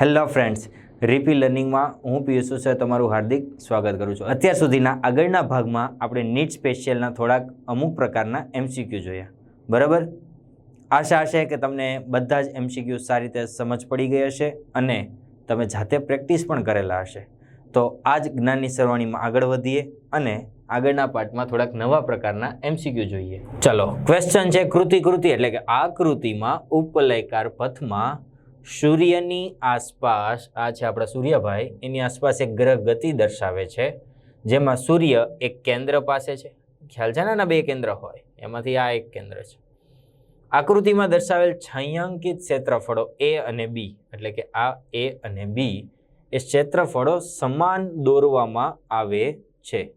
Hello friends, રીપી લર્નિંગમાં હું Piyush sir, તમારું હાર્દિક સ્વાગત કરું છું. અત્યાર સુધીના આગળના ભાગમાં આપણે નીટ સ્પેશિયલના થોડાક અમુક પ્રકારના એમસીક્યુ જોયા. બરાબર? આશા છે કે તમને બધા જ એમસીક્યુ સારી રીતે સમજ પડી ગઈ હશે અને તમે જાતે પ્રેક્ટિસ પણ કરેલા હશે. તો આ જ જ્ઞાનની સરવાણીમાં આગળ વધીએ અને આગળના પાર્ટમાં થોડાક નવા પ્રકારના એમસીક્યુ જોઈએ. ચલો ક્વેશ્ચન છે કૃતિ કૃતિ એટલે કે આ કૃતિમાં ઉપલયકાર પથમાં સૂર્યની આસપાસ, આ છે આપણા સૂર્યભાઈ, એની આસપાસ એક ગ્રહ ગતિ દર્શાવે છે, જેમાં સૂર્ય એક કેન્દ્ર પાસે છે. ખ્યાલ છે ને બે કેન્દ્ર હોય? એમાંથી આ એક કેન્દ્ર છે. આકૃતિમાં દર્શાવેલ છાંયાંકિત ક્ષેત્રફળો એ અને બી, એટલે કે આ એ અને બી, એ ક્ષેત્રફળો સમાન દોરવામાં આવે છે.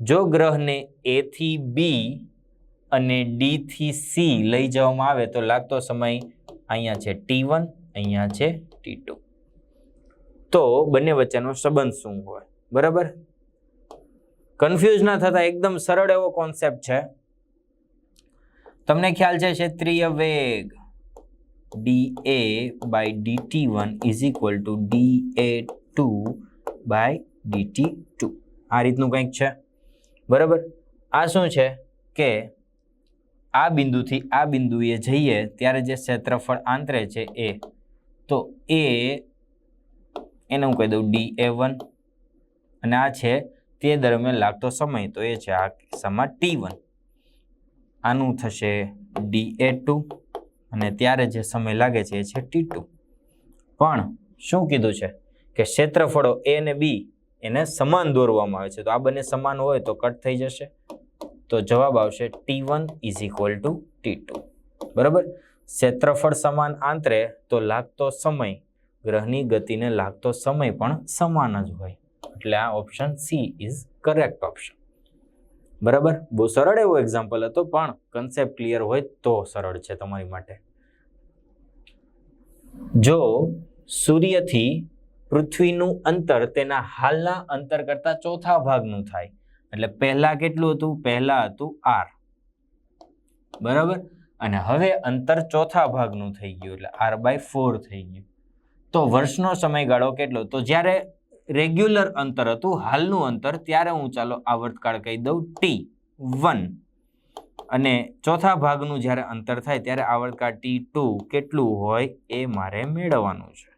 જો ગ્રહને એથી બી અને ડીથી સી લઈ જવામાં આવે તો લાગતો સમય અહીંયા છે ટી વન. અહીંયા છે ટી ટુ તો બંને વચ્ચેનો સંબંધ શું હોય? બરાબર? કન્ફ્યુઝ ના થતા એકદમ સરળ એવો કોન્સેપ્ટ છે. તમને ખ્યાલ છે ક્ષેત્રીય વેગ D A by D T one is equal to D A two by D T two આ રીતનું કંઈક છે. બરાબર? આ શું છે? કે આ બિંદુથી આ બિંદુએ જઈએ, ત્યારે જે ક્ષેત્રફળ આંતરે છે એ તો એ, એને હું કહી દઉં ડી એ વન. અને આ છે તે દરમિયાન લાગતો સમય, તો એ છે આ કિસ્સામાં ટી વન. આનું થશે ડી એ ટુ, અને ત્યારે જે સમય લાગે છે એ છે ટી ટુ. પણ શું કીધું છે? કે ક્ષેત્રફળો એ અને બી એને સમાન દોરવામાં આવે છે. તો આ બંને સમાન હોય તો કટ થઈ જશે. તો જવાબ આવશે T one is equal to T two. બરાબર? ક્ષેત્રફળ સમાન આંતરે તો લાગતો સમય, ગ્રહની ગતિને લાગતો સમય પણ સમાન જ હોય. એટલે આ option C is correct option બરાબર? બહુ સરળ એવો એક્ઝામ્પલ હતો, પણ કન્સેપ્ટ ક્લિયર હોય તો સરળ છે તમારી માટે. જો સૂર્યથી પૃથ્વીનું અંતર તેના હાલના અંતર કરતાં ચોથા ભાગનું થાય, એટલે પહેલા કેટલું હતું? પહેલા હતું આર બરાબર? અને હવે અંતર ચોથા ભાગનું થઈ ગયું એટલે આર બાય ફોર થઈ ગયું. તો વર્ષનો સમયગાળો કેટલો? તો જ્યારે રેગ્યુલર અંતર હતું, હાલનું અંતર, ત્યારે હું ચાલો આવર્તકાળ કહી દઉં ટી વન. અને ચોથા ભાગનું જ્યારે અંતર થાય, ત્યારે આવર્તકાળ ટી ટુ કેટલું હોય એ મારે મેળવવાનું છે.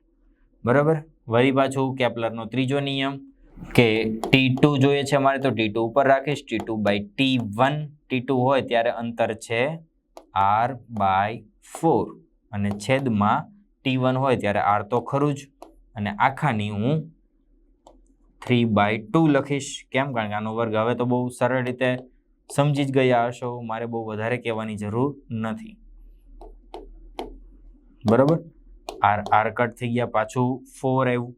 બરાબર? વળી પાછું કેપ્લરનો ત્રીજો નિયમ કે ટી ટુ જોઈએ છે મારે, તો ટી ટુ ઉપર રાખીશ. T two by T one. T two હોય ત્યારે અંતર છે આર બાય ફોર. અને છેદમાં ટી વન હોય ત્યારે આર તો ખરું જ. અને આખાની હું થ્રી બાય ટુ લખીશ. કેમ? કારણ કે આનો વર્ગ હવે તો બહુ સરળ રીતે સમજી જ ગયા હશો. મારે બહુ વધારે કહેવાની જરૂર નથી. બરાબર? આર આર કટ થઈ ગયા પાછું. ફોર આવ્યું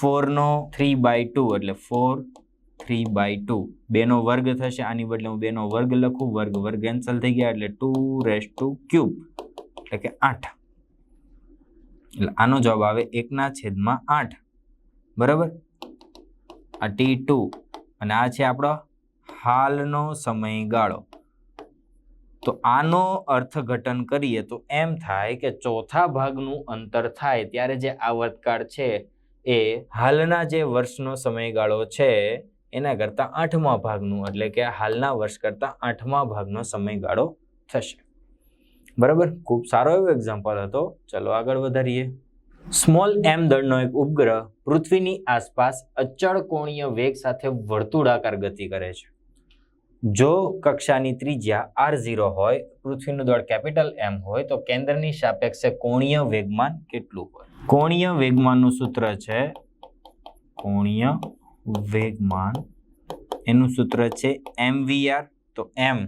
ફોરનો થ્રી બાય ટુ એટલે ફોર થ્રી બાય ટુ બેનો વર્ગ થશે, આની બદલે હું બેનો વર્ગ લખું. વર્ગ વર્ગ કેન્સલ થઈ ગયા એટલે ટુ રેસ ટુ ક્યુબ એટલે કે આઠ. એટલે આનો જવાબ આવે એકના છેદમાં આઠ. બરાબર? આ ટી ટુ અને આ છે આપણો હાલનો સમયગાળો. તો આનો અર્થઘટન કરીએ તો એમ થાય કે ચોથા ભાગનું અંતર થાય ત્યારે જે આવર્તકાળ છે એ હાલના જે વર્ષનો સમયગાળો છે એના કરતાં આઠમા ભાગનું, એટલે કે હાલના વર્ષ કરતાં આઠમા ભાગનો સમયગાળો થશે. બરાબર? ખૂબ સારો એવો એક્ઝામ્પલ હતો. ચલો આગળ વધારીએ. સ્મોલ એમ દળનો એક ઉપગ્રહ પૃથ્વીની આસપાસ અચળ કોણીય વેગ સાથે વર્તુળાકાર ગતિ કરે છે. જો કક્ષાની ત્રિજ્યા આર ઝીરો હોય, પૃથ્વીનું દળ કેપિટલ એમ હોય, તો કેન્દ્રની સાપેક્ષે કોણીય વેગમાન કેટલું હોય? કોણીય વેગમાનનું સૂત્ર છે, કોણીય વેગમાન એનું સૂત્ર છે એમ વી આર. તો એમ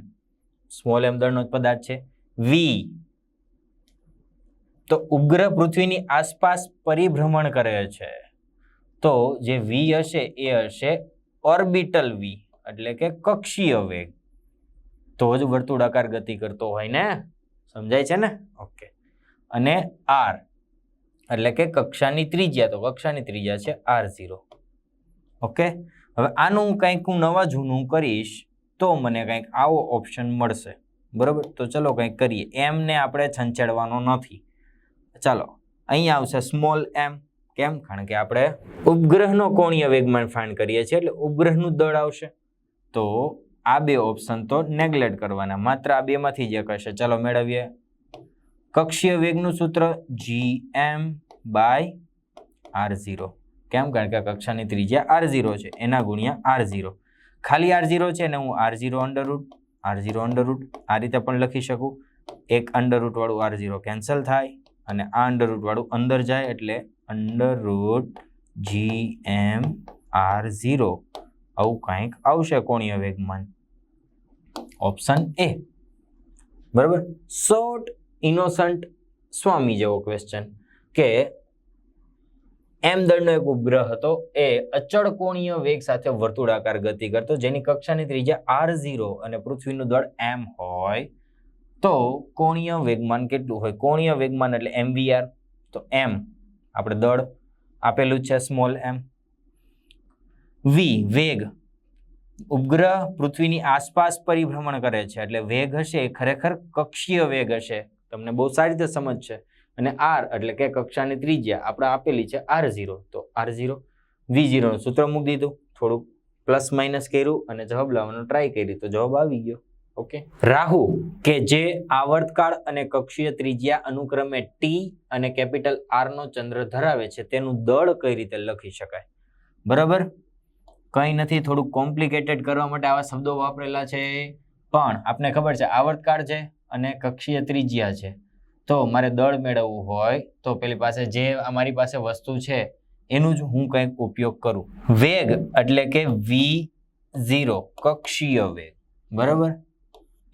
સ્મોલ એમ દળનો જ પદાર્થ છે. વી. તો ઉપગ્રહ પૃથ્વીની આસપાસ પરિભ્રમણ કરે છે. તો જે વી હશે એ હશે ઓર્બિટલ વી, એટલે કે કક્ષીય વેગ. તો જ વર્તુળાકાર ગતિ કરતો હોય ને? સમજાય છે ને? ઓકે અને આર એટલે કે કક્ષાની ત્રિજ્યા. તો કક્ષાની ત્રિજ્યા છે આર ઝીરો ઓકે હવે આનું કંઈક હું નવા જૂનું કરીશ તો મને કંઈક આવો ઓપ્શન મળશે. બરાબર? તો ચલો કંઈક કરીએ. એમને આપણે છંછેડવાનો નથી. ચાલો, અહીં આવશે સ્મોલ એમ કેમ? કારણ કે આપણે ઉપગ્રહનો કોણીય વેગમાન ફાઇન્ડ કરીએ છીએ એટલે ઉપગ્રહનું દળ આવશે. તો આ બે ઓપ્શન તો નેગ્લેક્ટ કરવાના. માત્ર આ બેમાંથી જ એક હશે. ચાલો મેળવીએ. કક્ષીય વેગનું સૂત્ર G M by R zero કેમ? કારણ કે કક્ષાની ત્રિજ્યા આર ઝીરો છે. એના ગુણ્યા આર ઝીરો. ખાલી આર ઝીરો છે ને હું R zero under root R zero under root આ રીતે પણ લખી શકું. એક under root R zero cancel થાય અને આ અંડર રૂટ અંદર જાય એટલે under root G M R zero. આવું કંઈક આવશે કોણીય વેગમાન. ઓપ્શન એ બરાબર? શોર્ટ ઇનોસન્ટ સ્વામી જેવો ક્વેશ્ચન કે એમ દળનો એક ઉપગ્રહ હતો. એ અચળ કોણીય વેગ સાથે વર્તુળાકાર ગતિ કરતો, જેની કક્ષાની ત્રિજ્યા આર ઝીરો અને પૃથ્વીનું દળ એમ હોય. તો કોણીય વેગમાન કેટલું હોય? કોણીય વેગમાન એટલે એમવીઆર તો એમ આપણે દળ આપેલું છે સ્મોલ એમ વી વેગ. ઉપગ્રહ પૃથ્વીની આસપાસ પરિભ્રમણ કરે છે. એટલે વેગ હશે એ ખરેખર કક્ષીય વેગ હશે. તમને બહુ સારી રીતે સમજ છે. અને આર એટલે કે કક્ષાની ત્રિજ્યા આપણે આપેલી છે આર ઝીરો તો આર ઝીરો વી ઝીરોનું સૂત્ર મૂકી દીધું, થોડુંક પ્લસ માઇનસ કર્યું અને જવાબ લાવવાનો ટ્રાય કરી. તો જવાબ આવી ગયો. ઓકે રાહુ કે જે આવર્તકાળ અને કક્ષીય ત્રિજ્યા અનુક્રમે ટી અને કેપિટલ આર નો ચંદ્ર ધરાવે છે, તેનું દળ કઈ રીતે લખી શકાય? બરાબર? કંઈ નથી, થોડુંક કોમ્પ્લિકેટેડ કરવા માટે આવા શબ્દો વાપરેલા છે. પણ આપને ખબર છે, આવર્તકાળ છે અને કક્ષીય ત્રિજ્યા છે. તો મારે દળ મેળવવું હોય, તો પેલી પાસે જે અમારી પાસે વસ્તુ છે, એનું જ હું કંઈક ઉપયોગ કરું. વેગ એટલે કે વી ઝીરો, કક્ષીય વેગ. બરાબર?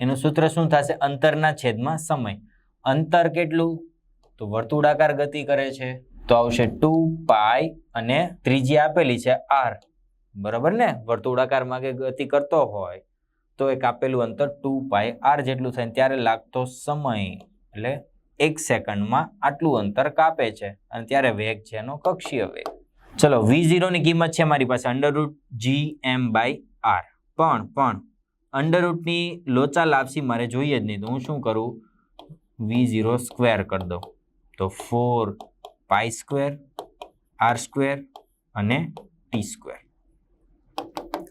એનું સૂત્ર શું થશે? અંતરના છેદમાં સમય. અંતર કેટલું? તો વર્તુળાકાર ગતિ કરે છે. તો આવશે ટુ પાય અને ત્રીજી આપેલી છે આર. બરાબર ને? વર્તુળાકાર માગે ગતિ કરતો હોય, તો એક આપેલું અંતર ટુ પાય આર જેટલું થાય ત્યારે લાગતો સમય. એટલે એક સેકન્ડમાં આટલું અંતર કાપે છે અને ત્યારે વેગ છે એનો કક્ષીય વેગ. ચલો વી ઝીરોની કિંમત છે મારી પાસે under root G M by R પણ પણ અંડર રૂટની લોચા લાપસી મારે જોઈએ જ નહીં, તો હું શું કરું? વી ઝીરો સ્ક્વેર કરી દઉં. તો four pi square R square અને ટી સ્ક્વેર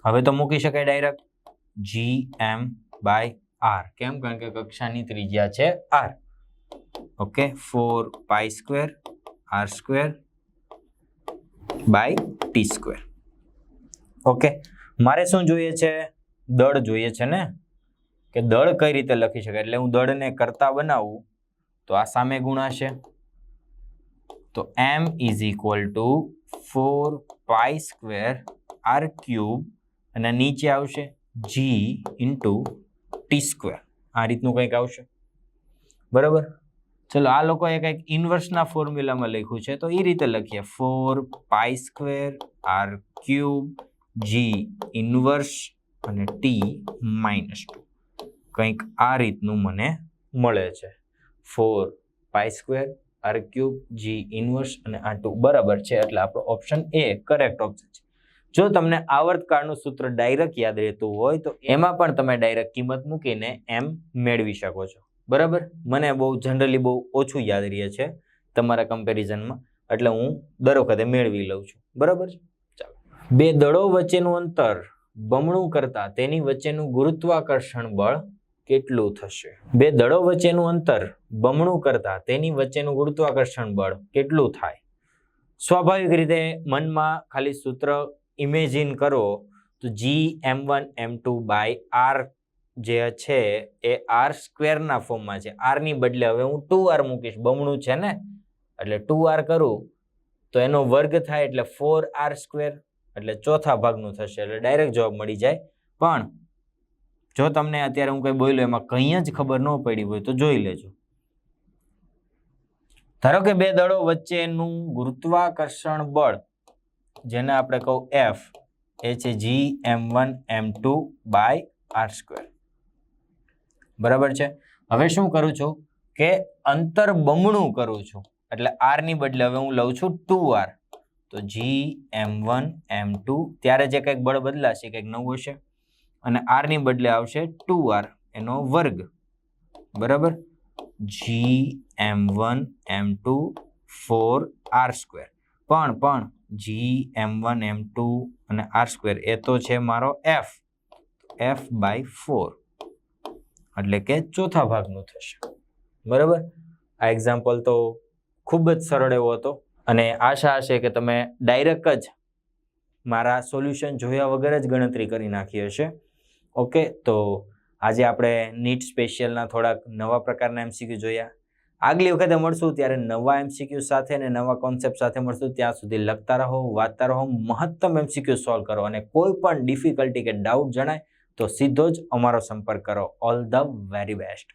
હવે તો મૂકી શકાય direct G M by R કેમ? કારણ કે કક્ષાની ત્રિજ્યા છે R okay four pi square R square by T square okay મારે શું જોઈએ છે? દળ જોઈએ છે ને? કે દળ કઈ રીતે લખી શકાય? એટલે હું દળને કરતા બનાવું, તો આ સામે ગુણાશે તો M is equal to four pi square R cube અને નીચે આવશે જી ઇન્ટુ ટી સ્ક્વેર આ રીતનું કંઈક આવશે. બરાબર? ચલો, આ લોકોએ કંઈક ઇન્વર્સના ફોર્મ્યુલામાં લખ્યું છે. તો એ રીતે લખીએ. Four, pi square, R cube, G inverse અને ટી માઇનસ ટુ. કંઈક આ રીતનું મને મળે છે. Four, pi square, R cube, G inverse અને આ ટુ બરાબર છે. એટલે આપણો ઓપ્શન એ કરેક્ટ ઓપ્શન છે. જો તમને આવર્તકાળનું સૂત્ર ડાયરેક્ટ યાદ રહેતું હોય તો એમાં પણ તમે ડાયરેક્ટ કિંમત મૂકીને એમ મેળવી શકો છો. બરાબર? મને બહુ જનરલી બહુ ઓછું યાદ રહે છે તમારા કમ્પેરિઝનમાં એટલે હું દર વખતે મેળવી લઉં છું. બરાબર ચાલો. બે દળો વચ્ચેનું અંતર બમણું કરતા તેની વચ્ચેનું ગુરુત્વાકર્ષણ બળ કેટલું થશે? બે દળો વચ્ચેનું અંતર બમણું કરતા તેની વચ્ચેનું ગુરુત્વાકર્ષણ બળ કેટલું થાય? સ્વાભાવિક રીતે મનમાં ખાલી સૂત્ર ઇમેજિન કરો તો G M one M two by R જે છે એ આર સ્ક્વેરના ફોર્મમાં છે. આરની બદલે હવે હું ટુ આર મૂકીશ. બમણું છે ને? એટલે ટુ આર કરું તો એનો વર્ગ થાય એટલે ફોર આર સ્ક્વેર એટલે ચોથા ભાગનું થશે. એટલે ડાયરેક્ટ જવાબ મળી જાય. પણ જો તમને અત્યારે હું કંઈ બોલ્યો એમાં કંઈ જ ખબર ન પડી હોય તો જોઈ લેજો. ધારો કે બે દળો વચ્ચેનું ગુરુત્વાકર્ષણ બળ, જેને આપણે કહું એફ એ છે G M one M two by R square બરાબર છે? હવે શું કરું છું કે અંતર બમણું કરું છું. એટલે આરની બદલે હવે હું લઉં છું ટુ આર તો G M one M two ત્યારે જે કંઈક બળ બદલાશે, કંઈક નવું હશે. અને આરની બદલે આવશે ટુ આર એનો વર્ગ. બરાબર? G M one M two four R square પણ પણ G M one M two અને આર સ્ક્વેર એ તો છે મારો એફ એફ બાય ફોર એટલે કે ચોથા ભાગનું થશે. બરાબર? આ એક્ઝામ્પલ તો ખૂબ જ સરળ એવો હતો અને આશા હશે કે તમે ડાયરેક્ટ જ મારા સોલ્યુશન જોયા વગર જ ગણતરી કરી નાખી હશે. ઓકે તો આજે આપણે નીટ સ્પેશિયલના થોડાક નવા પ્રકારના એમસીક્યુ જોયા. આગલી વખતે મળશું ત્યારે નવા એમસીક્યુ સાથે અને નવા કોન્સેપ્ટ સાથે મળશું. ત્યાં સુધી લખતા રહો, વાંચતા રહો, મહત્તમ એમસીક્યુ સોલ્વ કરો અને કોઈ પણ ડિફિકલ્ટી કે ડાઉટ જણાય તો સીધો જ અમારો સંપર્ક કરો. All the very best